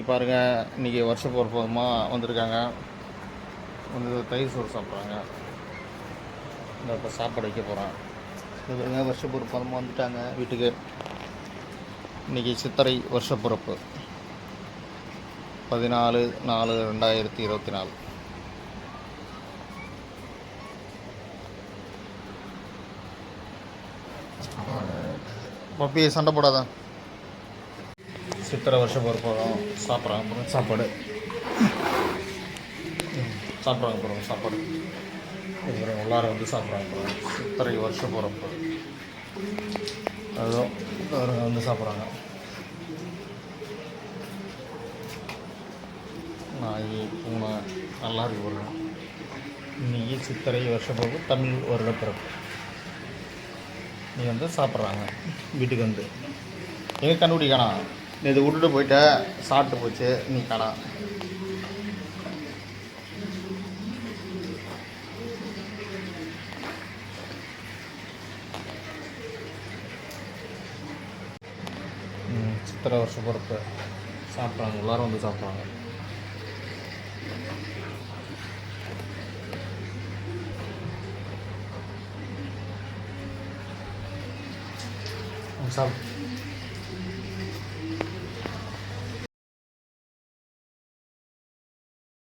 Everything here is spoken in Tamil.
இன்றைக்கி பாருங்கள் இன்றைக்கி வருஷ பொறுப்பமாக வந்திருக்காங்க. வந்து தயிர் சோறு சாப்பிட்றாங்க. இந்த இப்போ சாப்பாடு வைக்க போகிறேன் இது பாருங்க வருஷ பொறுப்பமாக வந்துட்டாங்க வீட்டுக்கு. இன்றைக்கி சித்திரை வருஷ பொறுப்பு. பதினாலு நாலு ரெண்டாயிரத்தி இருபத்தி நாலு. பப்பி சண்டை போடாதான் சித்திரை வருஷ பொறுப்போம் சாப்பிட்றாங்க அப்புறம் சாப்பாடு. சாப்பிட்றாங்க அப்புறம் சாப்பாடு. அப்புறம் எல்லாரும் வந்து சாப்பிட்றாங்க அப்புறம் சித்திரை வருஷ பொறுப்பு அதுவும் அவருங்க வந்து சாப்பிட்றாங்க. நாய் பூனை நல்லா இருக்கு பாருங்க. இன்னைக்கு சித்திரை வருஷ பிறப்பு தமிழ் வருட பிறப்பு நீ வந்து சாப்பிட்றாங்க வீட்டுக்கு வந்து. எங்கே கண்டுபிடி காணா நீ இதை விட்டுட்டு போயிட்ட சாப்பிட்டு போச்சு நீ காணா சித்திரை வருஷ பொறுப்பு. சாப்பிட்றாங்க எல்லாரும் வந்து சாப்பிட்றாங்க. சாப்பிட்டு